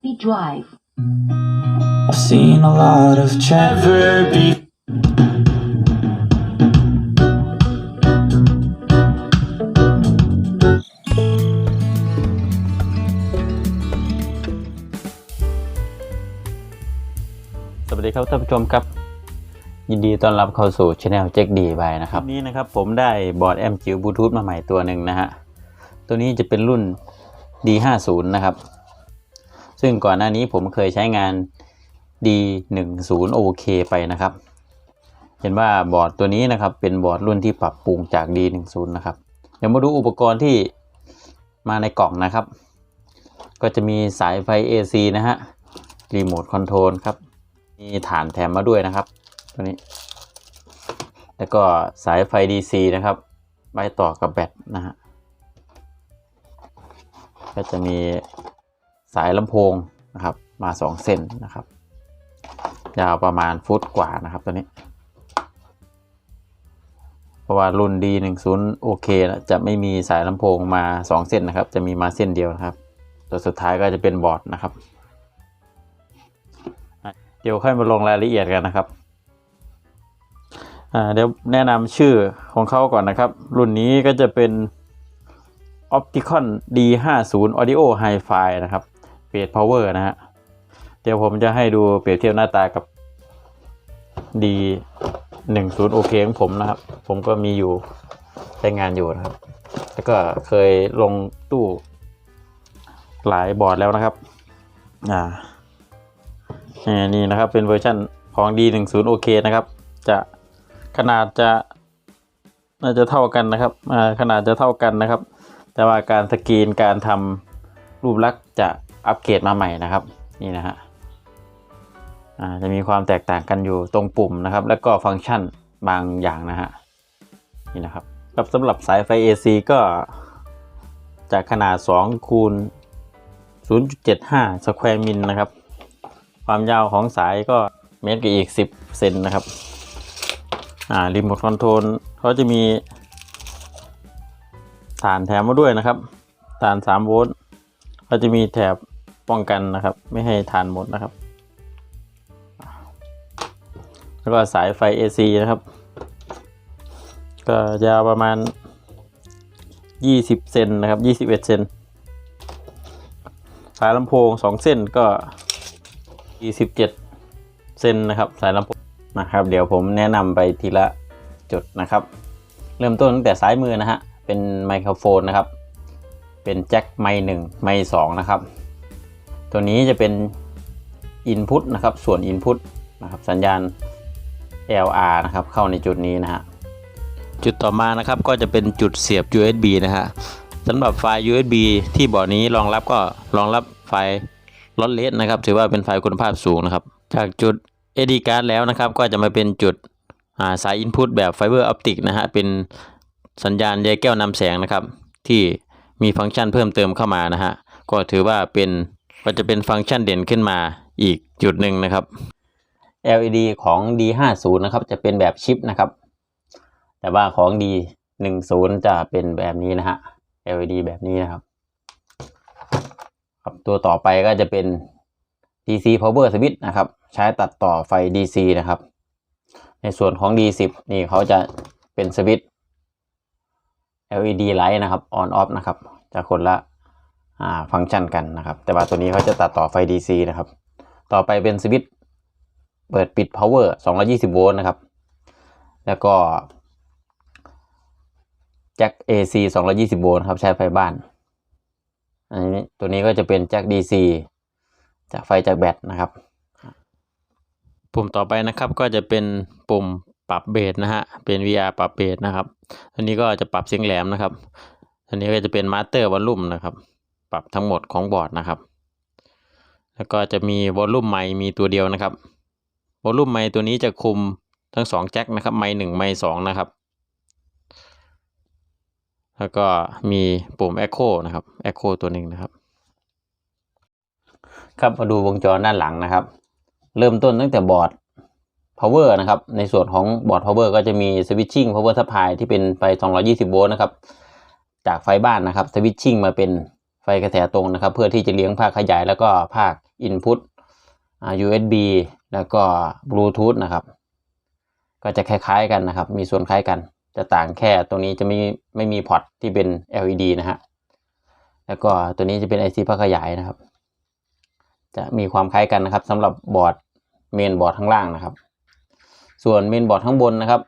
The drive. I've seen a lot of Trevor be.. สวัสดีครับท่านผู้ชมครับ ยินดีต้อนรับเข้าสู่ช anel เจ็กดีบายนะครับนี้นะครับผมได้บอร์ดแอมจิ๋วบลูทูธมาใหม่ตัวหนึ่งนะฮะ ตัวนี้จะเป็นรุ่น D50 นะครับ ซึ่งก่อนหน้านี้ผมเคยใช้งาน D10 OK ไปนะครับ เห็นว่าบอร์ดตัวนี้นะครับ เป็นบอร์ดรุ่นที่ปรับปรุงจาก D10 นะครับ เดี๋ยวมาดูอุปกรณ์ที่มาในกล่องนะครับ ก็จะมีสายไฟ AC นะฮะ รีโมทคอนโทรลครับ มีฐานแถมมาด้วยนะครับ ตัวนี้ แล้วก็สายไฟ DC นะครับไว้ต่อกับแบตนะฮะ ก็จะมี สายลำโพงนะครับ มาสองเส้นนะครับ ยาวประมาณฟุตกว่านะครับตัวนี้ เพราะว่ารุ่น D10 โอเคนะจะไม่มีสายลำโพงมา 2 เส้นนะครับ จะมีมาเส้นเดียวนะครับ ตัวสุดท้ายก็จะเป็นบอร์ดนะครับ เดี๋ยวค่อยมาลงรายละเอียดกันนะครับเดี๋ยวแนะนำชื่อของเขาก่อนนะครับ รุ่นนี้ก็จะเป็น Opticon D50 Audio Hi-Fi นะครับ เบส Power นะฮะ เดี๋ยวผมจะให้ดูเปรียบเทียบหน้าตากับ D10 OK ของผมนะครับ ผมก็มีอยู่ใช้งานอยู่นะครับ แล้วก็เคยลงตู้หลายบอร์ดแล้วนะครับ อ่านี่นะครับเป็นเวอร์ชันของ D10 OK นะครับ จะขนาดจะน่าจะเท่ากันนะครับขนาดจะเท่ากันนะครับ แต่ว่าการสกรีนการทำรูปลักษณ์จะ อัปเกรดมาใหม่นะครับ นี่นะฮะจะมีความแตกต่างกันอยู่ตรงปุ่มนะครับ แล้วก็ฟังก์ชันบางอย่างนะฮะนี่นะครับกับสำหรับสายไฟ AC ก็จากขนาด 2 คูณ 0.75 สแควร์มิลนะครับ ความยาวของสายก็เมตรกับอีก 10 เซนนะครับ อ่ารีโมทคอนโทรลเขาจะมีฐานแถมมาด้วยนะครับฐาน 3 โวลต์ ก็จะมีแถบป้องกันนะครับ ไม่ให้ฐานหมดนะครับ แล้วก็สายไฟ AC นะครับ ก็ยาวประมาณ 20 เซนนะครับ 21 เซนสายลำโพง 2 เส้นก็ 27 เซนนะครับ สายลำโพงนะครับ เดี๋ยวผมแนะนำไปทีละจุดนะครับ เริ่มต้นตั้งแต่ซ้ายมือนะฮะ เป็นไมโครโฟนนะครับ เป็นแจ็คไมค์หนึ่งไมค์สองนะครับ ตัวนี้จะเป็น Input นะครับ ส่วน Input นะครับ สัญญาณ LR นะครับ เข้าในจุดนี้นะฮะ จุดต่อมานะครับก็จะเป็นจุดเสียบ USB นะฮะสำหรับไฟล์ USB ที่บ่อนี้รองรับก็รองรับไฟล์ลดเลสนะครับ ถือว่าเป็นไฟล์คุณภาพสูงนะครับ จากจุด AD card แล้วนะครับ ก็จะมาเป็นจุดสาย Input แบบไฟเบอร์ออปติกนะฮะ เป็นสัญญาณใยแก้วนำแสงนะครับ ที่ มีฟังก์ชันเพิ่มเติมเข้ามานะฮะก็ถือว่าเป็นก็จะเป็นฟังก์ชันเด่นขึ้นมาอีกจุดหนึ่งนะครับ LED ของ D50 นะครับจะเป็นแบบชิปนะครับ แต่ว่าของ D10 จะเป็นแบบนี้นะฮะ LED แบบนี้นะครับครับ ตัวต่อไปก็จะเป็น DC power switch นะครับ ใช้ตัดต่อไฟ DC นะครับ ในส่วนของ D10 นี่เขาจะเป็นสวิตช์ LED light นะครับ on off นะครับ จะคนละฟังก์ชันกันนะครับ แต่ว่าตัวนี้เขาจะตัดต่อไฟ DC นะครับ ต่อไปเป็นสวิตช์เปิดปิด power 220 โวลต์นะครับ แล้วก็แจ็ค AC 220 โวลต์ครับ ใช้ไฟบ้าน อันนี้ตัวนี้ก็จะเป็นแจ็ค DC จากไฟจากแบตนะครับ ปุ่มต่อไปนะครับก็จะเป็นปุ่ม ปรับเบสนะฮะ เป็น VR ปรับเบสนะครับ อันนี้ก็จะปรับเสียงแหลมนะครับ อันนี้ก็จะเป็นมาสเตอร์วอลลุ่มนะครับ ปรับทั้งหมดของบอร์ดนะครับ แล้วก็จะมีวอลลุ่มไมมีตัวเดียวนะครับ วอลลุ่มไมตัวนี้จะคุมทั้งสองแจ็คนะครับ ไมค์หนึ่งไมค์สองนะครับ แล้วก็มีปุ่ม Echo นะครับ Echo ตัวหนึ่งนะครับ ครับมาดูวงจรด้านหลังนะครับ เริ่มต้นตั้งแต่บอร์ด power นะครับ ในส่วนของบอร์ด power ก็จะมี switching power supply ที่เป็นไฟ 220 โวลต์นะครับ จากไฟบ้านนะครับ switching มาเป็นไฟกระแสตรงนะครับ เพื่อที่จะเลี้ยงภาคขยายแล้วก็ภาค input อ่า USB แล้วก็ Bluetooth นะครับ ก็จะคล้ายๆกันนะครับ มีส่วนคล้ายกัน จะต่างแค่ตรงนี้จะไม่ไม่มีพอร์ตที่เป็น LED นะฮะ แล้วก็ตัวนี้จะเป็น IC ภาคขยายนะครับ จะมีความคล้ายกันนะครับสำหรับบอร์ดเมนบอร์ดข้างล่างนะครับ ส่วนเมนบอร์ดข้างบนนะครับ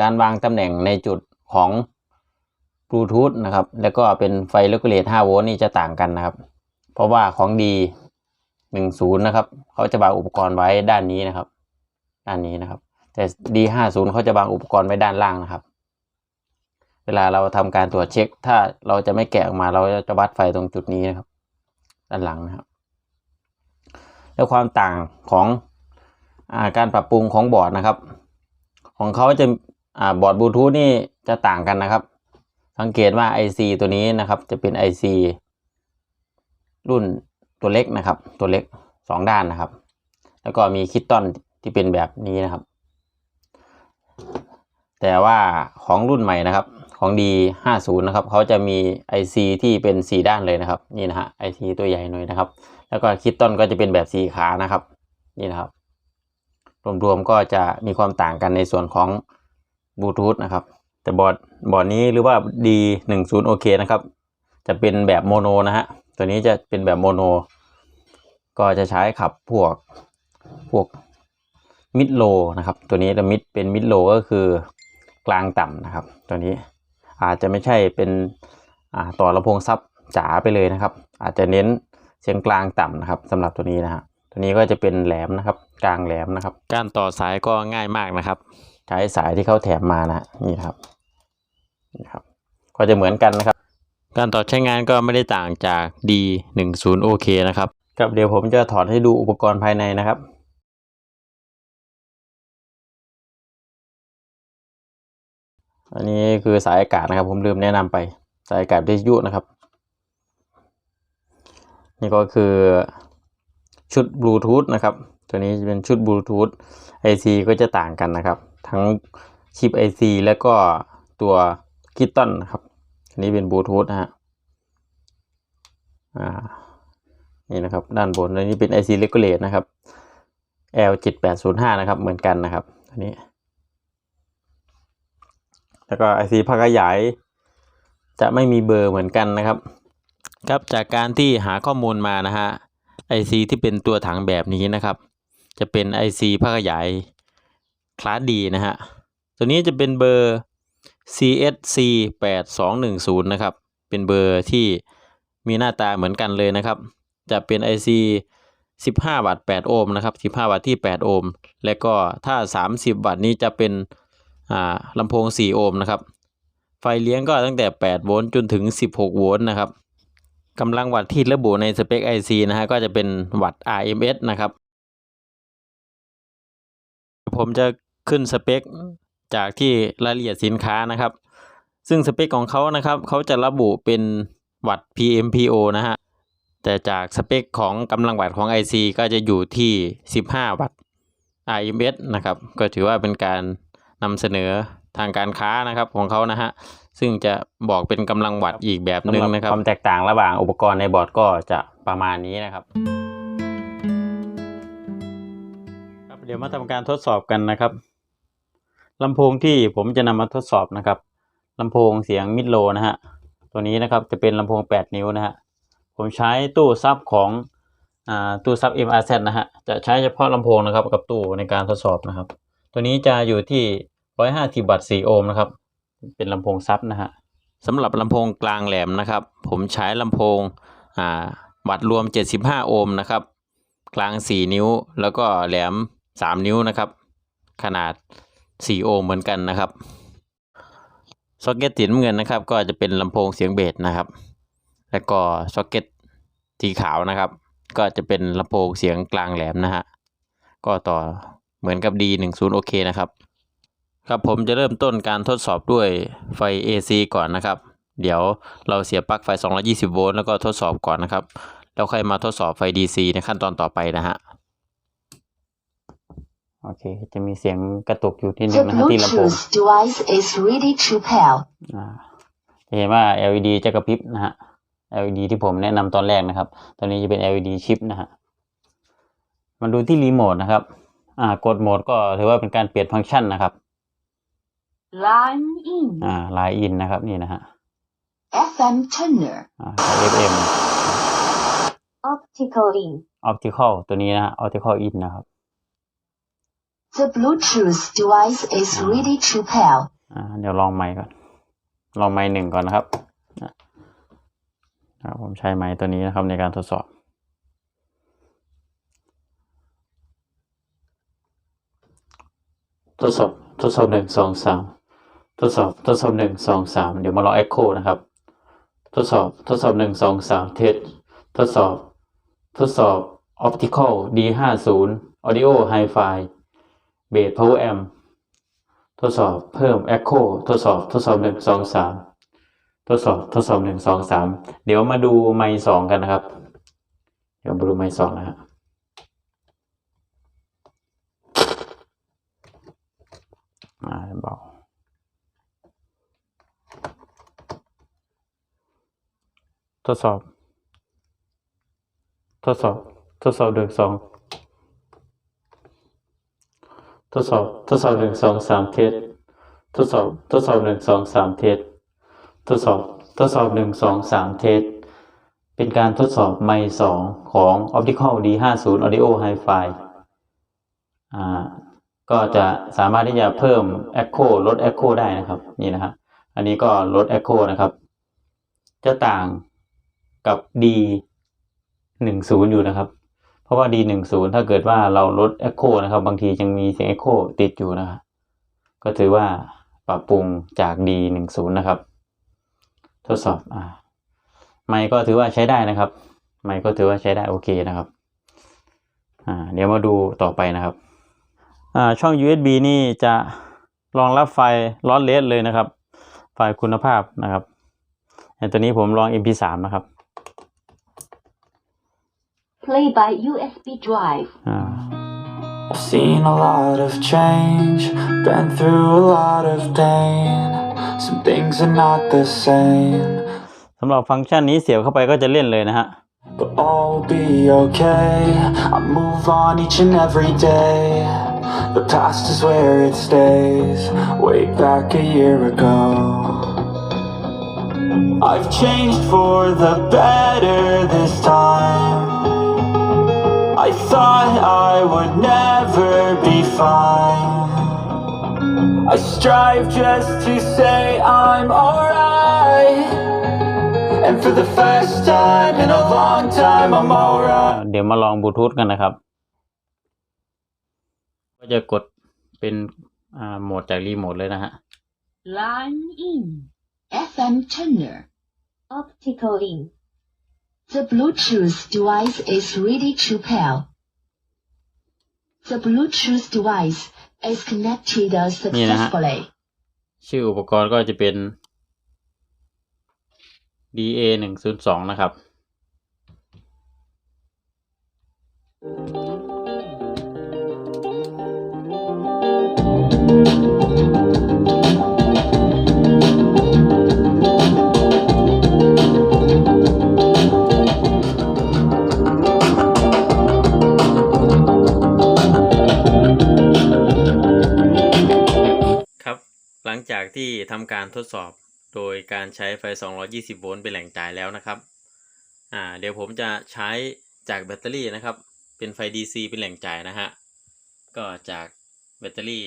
การวางตำแหน่งในจุดของ Bluetooth นะครับ แล้วก็เป็นไฟเลกูเลต5โวลต์นี่จะต่างกันนะครับ เพราะว่าของดี10นะครับ เขาจะวางอุปกรณ์ไว้ด้านนี้นะครับ ด้านนี้นะครับ แต่ D50 เขาจะวางอุปกรณ์ไว้ด้านล่างนะครับ เวลาเราทำการตรวจเช็ค ถ้าเราจะไม่แกะออกมา เราจะวัดไฟตรงจุดนี้นะครับ ด้านหลังนะครับ แล้วความต่างของ การปรับปรุงของบอร์ดนะครับ ของเขาจะอบอร์ดบลูทูธนี่จะต่างกันนะครับ สังเกตว่า IC ตัวนี้นะครับจะเป็น IC รุ่นตัวเล็กนะครับ ตัวเล็กสองด้านนะครับ แล้วก็มีคิตตันที่เป็นแบบนี้นะครับ แต่ว่าของรุ่นใหม่นะครับของ D50 นะครับเขาจะมี IC ที่เป็น 4 ด้านเลยนะครับ นี่นะฮะ IC ตัวใหญ่หน่อยนะครับ แล้วก็คิตตันก็จะเป็นแบบสีขานะครับ นี่นะครับ รวมๆก็จะมีความต่างกันในส่วนของบลูทูธนะครับ แต่บอร์ดบอร์ดนี้หรือว่า D10 โอเคนะครับ จะเป็นแบบโมโนนะฮะ ตัวนี้จะเป็นแบบโมโน ก็จะใช้ขับพวกพวกมิดโลนะครับ ตัวนี้จะมิดเป็นมิดโลก็คือกลางต่ำนะครับ ตัวนี้อาจจะไม่ใช่เป็นต่อลำโพงซับจ๋าไปเลยนะครับ อาจจะเน้นเสียงกลางต่ำนะครับสำหรับตัวนี้นะฮะ ตัวนี้ก็จะเป็นแหลมนะครับ กลางแหลมนะครับ การต่อสายก็ง่ายมากนะครับ ใช้สายที่เขาแถมมานะนี่ครับนี่ครับ ก็จะเหมือนกันนะครับ การต่อใช้งานก็ไม่ได้ต่างจาก D10 OK นะครับครับเดี๋ยวผมจะถอดให้ดูอุปกรณ์ภายในนะครับอันนี้คือสายอากาศนะครับ ผมลืมแนะนำไป สายอากาศวิทยุนะครับ นี่ก็คือ ชุดบลูทูธนะครับ ตัวนี้จะเป็นชุดบลูทูธ IC ก็จะต่างกันนะครับ ทั้งชิป IC แล้วก็ตัวคิตตันนะครับ อันนี้เป็นบลูทูธนะฮะอ่านี่นะครับ ด้านบนอันนี้เป็น IC Regulate นะครับ L7805 นะครับเหมือนกันนะครับอันนี้ แล้วก็ IC ภาคขยาย จะไม่มีเบอร์เหมือนกันนะครับ ครับจากการที่หาข้อมูลมานะฮะ IC ที่เป็นตัวถังแบบนี้นะครับ จะเป็น IC ภาคขยายคลาสดีนะฮะ ตัวนี้จะเป็นเบอร์ CSC 8210นะครับ เป็นเบอร์ที่มีหน้าตาเหมือนกันเลยนะครับ จะเป็น IC 15 วัตต์ 8 โอห์มนะครับ 15 วัตต์ที่ 8 โอห์ม และก็ถ้า 30 วัตต์นี้จะเป็นอ่าลำโพง 4 โอห์มนะครับ ไฟเลี้ยงก็ตั้งแต่ 8 โวลต์จนถึง 16 โวลต์นะครับ กำลังวัตต์ที่ระบุในสเปค IC นะฮะก็จะเป็นวัตต์ RMS นะครับ ผมจะขึ้นสเปคจากที่รายละเอียดสินค้านะครับ ซึ่งสเปคของเขานะครับ เขาจะระบุเป็นวัตต์ PMPO นะฮะ แต่จากสเปคของกำลังวัตต์ของ IC ก็จะอยู่ที่ 15 วัตต์ RMS นะครับ ก็ถือว่าเป็นการนำเสนอทางการค้านะครับของเขานะฮะ ซึ่งจะบอกเป็นกำลังวัตต์อีกแบบหนึ่งนะครับ ความแตกต่างระหว่างอุปกรณ์ในบอร์ดก็จะประมาณนี้นะครับครับเดี๋ยวมาทำการทดสอบกันนะครับลำโพงที่ผมจะนำมาทดสอบนะครับลำโพงเสียงมิดโลนะฮะตัวนี้นะครับจะเป็นลำโพง 8 นิ้วนะฮะผมใช้ตู้ซับของอ่าตู้ซับ MRZ นะฮะจะใช้เฉพาะลำโพงนะครับกับตู้ในการทดสอบนะครับ ตัวนี้จะอยู่ที่ 150วัตต์4โอห์มนะครับ เป็นลำโพงซับนะฮะสำหรับลำโพงกลางแหลมนะครับ ผมใช้ลำโพงอ่าวัตต์รวม 75 โอห์มนะครับ กลาง 4 นิ้ว แล้วก็แหลม 3 นิ้วนะครับ ขนาด 4 โอห์มเหมือนกันนะครับซ็อกเก็ตสีน้ำเงินนะครับ ก็จะเป็นลำโพงเสียงเบสนะครับ แล้วก็ซ็อกเก็ตสีขาวนะครับ ก็จะเป็นลำโพงเสียงกลางแหลมนะฮะก็ต่อเหมือนกับ D10 โอเคนะครับ ครับผมจะเริ่มต้นการทดสอบด้วยไฟ AC ก่อนนะครับ เดี๋ยวเราเสียบปลั๊กไฟ 220 โวลต์แล้วก็ทดสอบก่อนนะครับ แล้วค่อยมาทดสอบไฟ DC ในขั้นตอนต่อไปนะฮะ โอเค จะมีเสียงกระตุกอยู่ที่หนึ่ The งนะฮะที่ลำโพง Bluetooth device is ready to pair. อ่าจะเห็นว่า LED จะกระพริบนะฮะ LED ที่ผมแนะนำตอนแรกนะครับ ตอนนี้จะเป็น LED ชิปนะฮะ มาดูที่รีโมทนะครับ อ่ากดโหมดก็ถือว่าเป็นการเปลี่ยนฟังก์ชันนะครับ Line in. อ่าไลน์อินนะครับนี่นะฮะ FM tuner. อ่า FM Optical in. Optical ตัวนี้นะฮะ Optical in นะครับ The Bluetooth device is ready to pair. อ่าเดี๋ยวลองไมค์ก่อน ลองไมค์หนึ่งก่อนนะครับนะอ่าผมใช้ไมค์ตัวนี้นะครับในการทดสอบ ทดสอบทดสอบหนึ่งสองสาม ทดสอบทดสอบหนึ่งสองสามเดี๋ยวมาลอง Echo นะครับ ทดสอบทดสอบหนึ่งสองสามเทสทดสอบ ทดสอบ Optical D ห้าศูนย์ Audio Hi-Fi Bass Power Amp ทดสอบเพิ่ม Echo ทดสอบทดสอบหนึ่งสองสามทดสอบทดสอบหนึ่งสองสามเดี๋ยวมาดูไมค์สองกันนะครับ เดี๋ยวมาดูไมค์สองนะฮะอ่าเบา ทดสอบ ทดสอบ ทดสอบหนึ่งสองทดสอบ ทดสอบหนึ่งสองสามเทสทดสอบ ทดสอบหนึ่งสองสามเทสทดสอบ ทดสอบหนึ่งสองสามเทสเป็นการทดสอบไมค์สองของ Optical D50 Audio Hi-Fi อ่า ก็จะสามารถที่จะเพิ่ม Echo ลด Echo ได้นะครับ นี่นะครับ อันนี้ก็ลด Echo นะครับ จะต่าง กับ D หนึ่งศูนย์อยู่นะครับ เพราะว่า D หนึ่งศูนย์ถ้าเกิดว่าเราลด Echo นะครับ บางทียังมีเสียง Echo ติดอยู่นะครับก็ถือว่าปรับปรุงจาก D หนึ่งศูนย์นะครับ ทดสอบอ่าไมค์ก็ถือว่าใช้ได้นะครับ ไมค์ก็ถือว่าใช้ได้โอเคนะครับอ่าเดี๋ยวมาดูต่อไปนะครับอ่าช่อง USB นี่จะรองรับไฟล์ลอสเลสเลยนะครับ ไฟล์คุณภาพนะครับต่ตัวนี้ผมลอง MP3 นะครับ Play by USB drive. อ่า I've seen a lot of change, been through a lot of pain. Some things are not the same, สำหรับฟังก์ชันนี้เสียบเข้าไปก็จะเล่นเลยนะฮะ but all will be okay. I move on each and every day. The past is where it stays, way back a year ago. I've changed for the better this time. I thought I would never be fine. I strive just to say I'm alright. And for the first time in a long time, I'm alright. เดี๋ยวมาลองบลูทูธกันนะครับ ก็จะกดเป็นอ่าโหมดจากรีโมทเลยนะฮะ Line in. FM tuner. Optical in. The Bluetooth device is ready to pair. The Bluetooth device is connected successfully. ชื่ออุปกรณ์ก็จะเป็น DA หนึ่งศูนย์สองนะครับครั จากที่ทำการทดสอบโดยการใช้ไฟ 220 โวลต์เป็นแหล่งจ่ายแล้วนะครับ อ่า เดี๋ยวผมจะใช้จากแบตเตอรี่นะครับ เป็นไฟ DC เป็นแหล่งจ่ายนะฮะ ก็จากแบตเตอรี่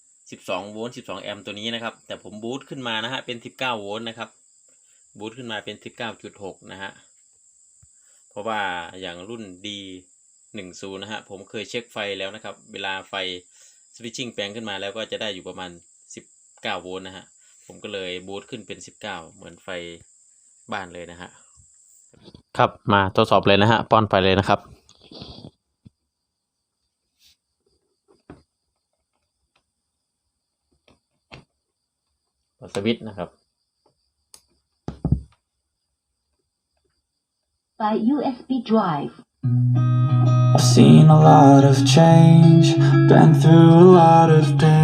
12 โวลต์ 12 แอมป์ตัวนี้นะครับ แต่ผมบูตขึ้นมานะฮะ เป็น 19 โวลต์นะครับ บูตขึ้นมาเป็น 19.6 นะฮะ เพราะว่าอย่างรุ่น D 10นะฮะ ผมเคยเช็คไฟแล้วนะครับ เวลาไฟสวิตชิ่งแปลงขึ้นมาแล้วก็จะได้อยู่ประมาณ 19 โวลต์นะฮะ ผมก็เลยบูตขึ้นเป็น 19 เหมือนไฟบ้านเลยนะฮะ ครับมาทดสอบเลยนะฮะ ป้อนไฟเลยนะครับสวิตช์นะครับ By USB drive. I've seen a lot of change, been through a lot of pain.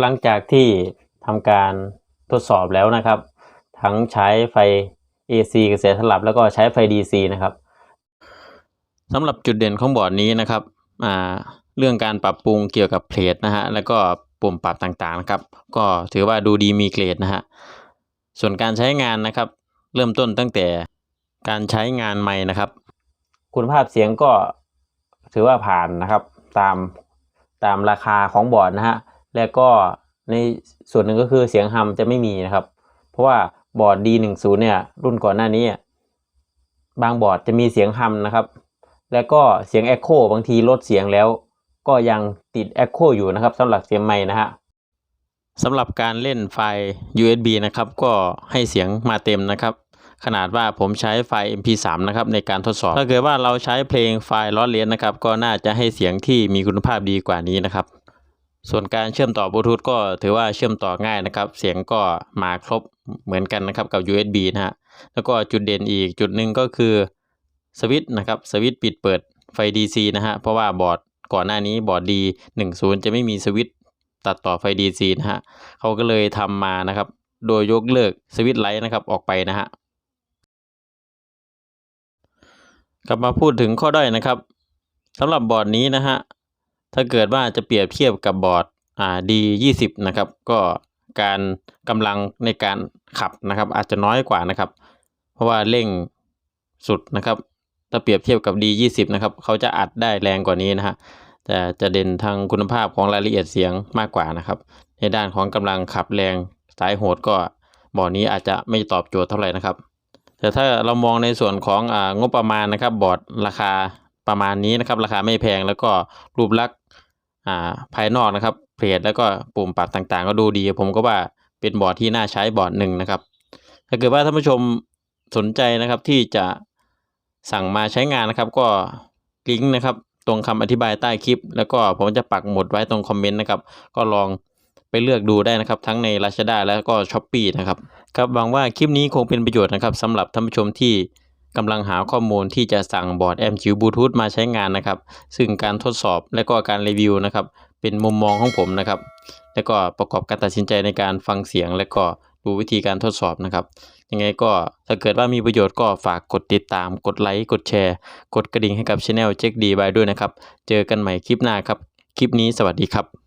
หลังจากที่ทำการทดสอบแล้วนะครับ ทั้งใช้ไฟ AC กระแสสลับแล้วก็ใช้ไฟ DC นะครับสำหรับจุดเด่นของบอร์ดนี้นะครับอ่าเรื่องการปรับปรุงเกี่ยวกับเพลทนะฮะแล้วก็ปุ่มปรับต่างๆนะครับ ก็ถือว่าดูดีมีเกรดนะฮะส่วนการใช้งานนะครับ เริ่มต้นตั้งแต่การใช้งานไม้นะครับ คุณภาพเสียงก็ถือว่าผ่านนะครับ ตามตามราคาของบอร์ดนะฮะ แล้วก็ในส่วนหนึ่งก็คือเสียงฮัมจะไม่มีนะครับ เพราะว่าบอร์ด D10 เนี่ยรุ่นก่อนหน้านี้ บางบอร์ดจะมีเสียงฮัมนะครับ แล้วก็เสียง Echo บางทีลดเสียงแล้ว ก็ยังติด Echo อยู่นะครับสำหรับเสียงไม้นะฮะสำหรับการเล่นไฟล์ USB นะครับ ก็ให้เสียงมาเต็มนะครับ ขนาดว่าผมใช้ไฟล์ MP3 นะครับในการทดสอบ ถ้าเกิดว่าเราใช้เพลงไฟล์ล้อเลียนนะครับ ก็น่าจะให้เสียงที่มีคุณภาพดีกว่านี้นะครับ ส่วนการเชื่อมต่อบลูทูธก็ถือว่าเชื่อมต่อง่ายนะครับ เสียงก็มาครบเหมือนกันนะครับกับ USB นะฮะ แล้วก็จุดเด่นอีกจุดหนึ่งก็คือสวิตช์นะครับ สวิตช์ปิดเปิดไฟ DC นะฮะ เพราะว่าบอร์ดก่อนหน้านี้บอร์ด D10 จะไม่มีสวิตช์ตัดต่อไฟ DC นะฮะ เขาก็เลยทำมานะครับ โดยยกเลิกสวิตช์ไลท์นะครับออกไปนะฮะ กลับมาพูดถึงข้อด้อยนะครับสำหรับบอร์ดนี้นะฮะ ถ้าเกิดว่าจะเปรียบเทียบกับบอร์ดอ่า D20 นะครับ ก็การกำลังในการขับนะครับ อาจจะน้อยกว่านะครับ เพราะว่าเร่งสุดนะครับ ถ้าเปรียบเทียบกับ D20 นะครับเขาจะอัดได้แรงกว่านี้นะฮะแต่จะเด่นทางคุณภาพของรายละเอียดเสียงมากกว่านะครับ ในด้านของกำลังขับแรงสายโหดก็บอร์ดนี้อาจจะไม่ตอบโจทย์เท่าไหร่นะครับ แต่ถ้าเรามองในส่วนของอ่างบประมาณนะครับ บอร์ดราคาประมาณนี้นะครับ ราคาไม่แพงแล้วก็รูปลักษณ อ่าภายนอกนะครับเพลทแล้วก็ปุ่มปรับต่างๆ ก็ดูดี ผมก็ว่าเป็นบอร์ดที่น่าใช้บอร์ดหนึ่งนะครับ ถ้าเกิดว่าท่านผู้ชมสนใจนะครับที่จะสั่งมาใช้งานนะครับ ก็ลิงก์นะครับ ตรงคำอธิบายใต้คลิป แล้วก็ผมจะปักหมุดไว้ตรงคอมเมนต์นะครับ ก็ลองไปเลือกดูได้นะครับ ทั้งใน Lazada แล้วก็ s h อ p e e นะครับครับหวังว่าคลิปนี้คงเป็นประโยชน์นะครับสำหรับท่านผู้ชมที่ กำลังหาข้อมูลที่จะสั่งบอร์ด m อ b l u e t o o t h มาใช้งานนะครับ ซึ่งการทดสอบและก็การรีวิวนะครับ เป็นมุมมองของผมนะครับ แล้วก็ประกอบการตัดสินใจในการฟังเสียง และก็ดูวิธีการทดสอบนะครับ ยังไงก็ถ้าเกิดว่ามีประโยชน์ก็ฝากกดติดตาม กดไลค์ กดแชร์ กดกระดิ่งให้กับช anel เช็คดีไว้ด้วยนะครับ เจอกันใหม่คลิปหน้าครับ คลิปนี้สวัสดีครับ